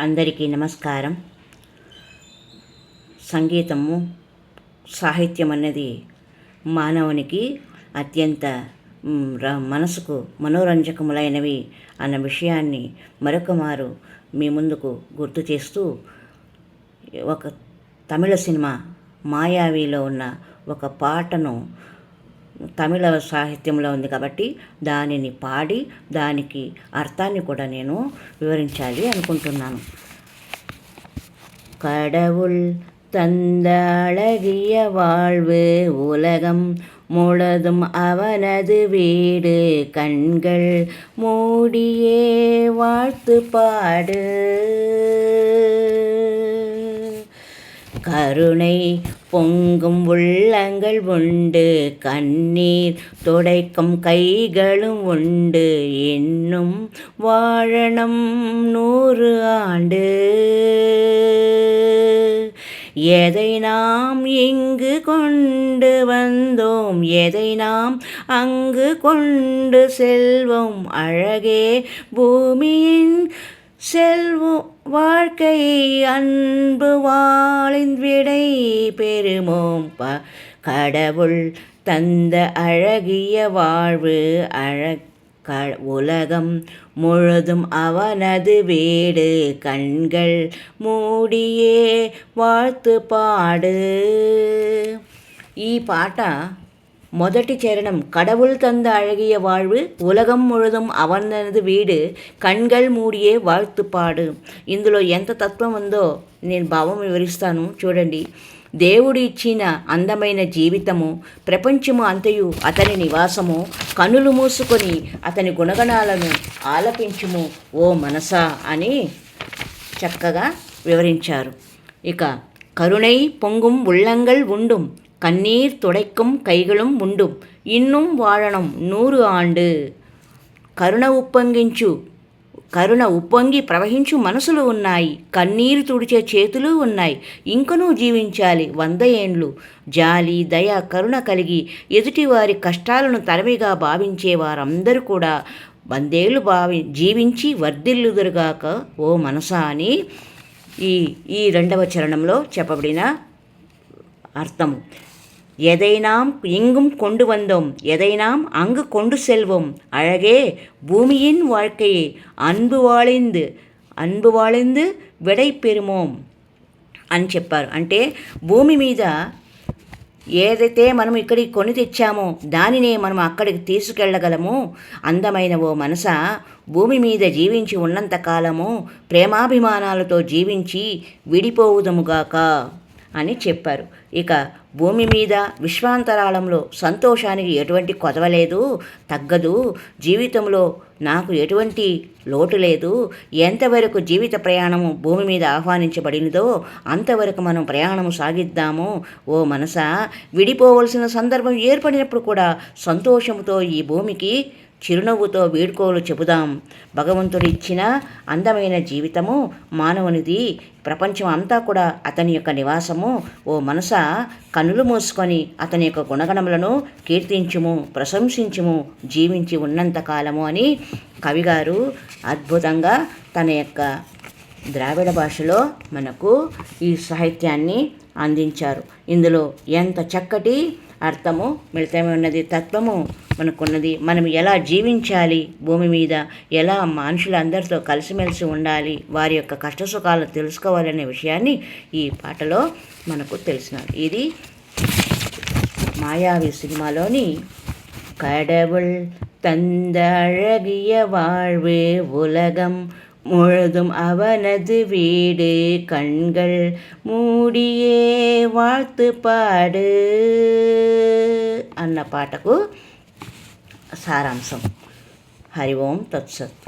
అందరికీ నమస్కారం. సంగీతము సాహిత్యం అన్నది మానవునికి అత్యంత ర- మనసుకు మనోరంజకములైనవి అన్న విషయాన్ని మరొక మారు మీ ముందుకు గుర్తు చేస్తూ ఒక తమిళ సినిమా మాయావిలో ఉన్న ఒక పాటను తమిళ సాహిత్యంలో ఉంది కాబట్టి దానిని పాడి దానికి అర్థాన్ని కూడా నేను వివరించాలి అనుకుంటున్నాను கடவுள் தந்த அழகிய வாழ்வு உலகம் முழுதும் அவனது வீடு கண்கள் மூடியே வாழ்த்து பாடு கருணை பொங்கும் உள்ளங்கள் உண்டு கண்ணீர் துடைக்கும் கைகளும் உண்டு இன்னும் வாழணும் நூறு ஆண்டு. எதை நாம் இங்கு கொண்டு வந்தோம் எதை நாம் அங்கு கொண்டு செல்வோம் அழகே பூமியின் செல்வோம் வாழ்க்கை அன்பு வாழின் விடை பெறுமோம் ப கடவுள் தந்த அழகிய வாழ்வு அழ க உலகம் முழுதும் அவனது வீடு கண்கள் மூடியே வாழ்த்து పాడు ఈ పాట మొదటి சரணம் கடவுள் தந்த அழகிய வாழ்வு ఉలగం ముళదం అవన్నది వీడు కణ్గల్ మూడియే వాళ్తుపాడు ఇందులో ఎంత తత్వం ఉందో నేను భావం వివరిస్తాను చూడండి దేవుడు ఇచ్చిన అందమైన జీవితము ప్రపంచము అంతయు అతని నివాసము కనులు మూసుకొని అతని గుణగణాలను ఆలపించుము ఓ మనసా అని చక్కగా వివరించారు ఇక కరుణై పొంగుం ఉల్లంగల్ ఉండుం கண்ணீர் துடைக்கும் கைகளும் உண்டும் இன்னும் வாழணும் నూరు ఆండు కరుణ ఉప్పొంగించు కరుణ ఉప్పొంగి ప్రవహించు మనసులు ఉన్నాయి కన్నీరు తుడిచే చేతులు ఉన్నాయి ఇంకనూ జీవించాలి వంద ఏండ్లు జాలి దయ కరుణ కలిగి ఎదుటివారి కష్టాలను తరవిగా భావించే వారందరూ కూడా వందేళ్లు భావి జీవించి వర్ధిల్లుదురుగాక ఓ మనసా అని ఈ ఈ రెండవ చరణంలో చెప్పబడిన அர்த்தம் எதைனாம் இங்கும் கொண்டு வந்தோம் எதைனாம் அங்கு கொண்டு செல்வோம் அழகே பூமியின் வாழ்க்கையை అన్బు వాళిందు అన్బు వాళిందు విడై పెరుమోం అని చెప్పారు అంటే భూమి మీద ఏదైతే మనం ఇక్కడికి కొని తెచ్చామో దానినే మనం అక్కడికి తీసుకెళ్ళగలము అందమైన ఓ మనస భూమి మీద జీవించి ఉన్నంత కాలము ప్రేమాభిమానాలతో జీవించి విడిపోవుదముగాక అని చెప్పారు. ఇక భూమి మీద విశ్వాంతరాళంలో సంతోషానికి ఎటువంటి కొదవలేదు తగ్గదు. జీవితంలో నాకు ఎటువంటి లోటు లేదు. ఎంతవరకు జీవిత ప్రయాణము భూమి మీద ఆహ్వానించబడినదో అంతవరకు మనం ప్రయాణం సాగిద్దాము. ఓ మనస విడిపోవలసిన సందర్భం ఏర్పడినప్పుడు కూడా సంతోషంతో ఈ భూమికి చిరునవ్వుతో వీడ్కోలు చెబుదాం. భగవంతుడిచ్చిన అందమైన జీవితము మానవునిది ప్రపంచం అంతా కూడా అతని యొక్క నివాసము. ఓ మనస కనులు మూసుకొని అతని యొక్క గుణగణములను కీర్తించుము ప్రశంసించుము జీవించి ఉన్నంత కాలము అని కవిగారు అద్భుతంగా తన యొక్క ద్రావిడ భాషలో మనకు ఈ సాహిత్యాన్ని అందించారు. ఇందులో ఎంత చక్కటి అర్థము మిళితమైనది ఉన్నది తత్వము మనకున్నది మనం ఎలా జీవించాలి భూమి మీద ఎలా మనుషులందరితో కలిసిమెలిసి ఉండాలి వారి యొక్క కష్టసుఖాలను తెలుసుకోవాలనే విషయాన్ని ఈ పాటలో మనకు తెలిసినారు ఇది మాయావి సినిమాలోని கடவுள் தந்த அழகிய வாழ்வு உலகம் முழுதும் அவனது வீடு கண்கள் మూడియే வாழ்த்து పాడు అన్న పాటకు సారాంశం హరి ఓం తత్సత్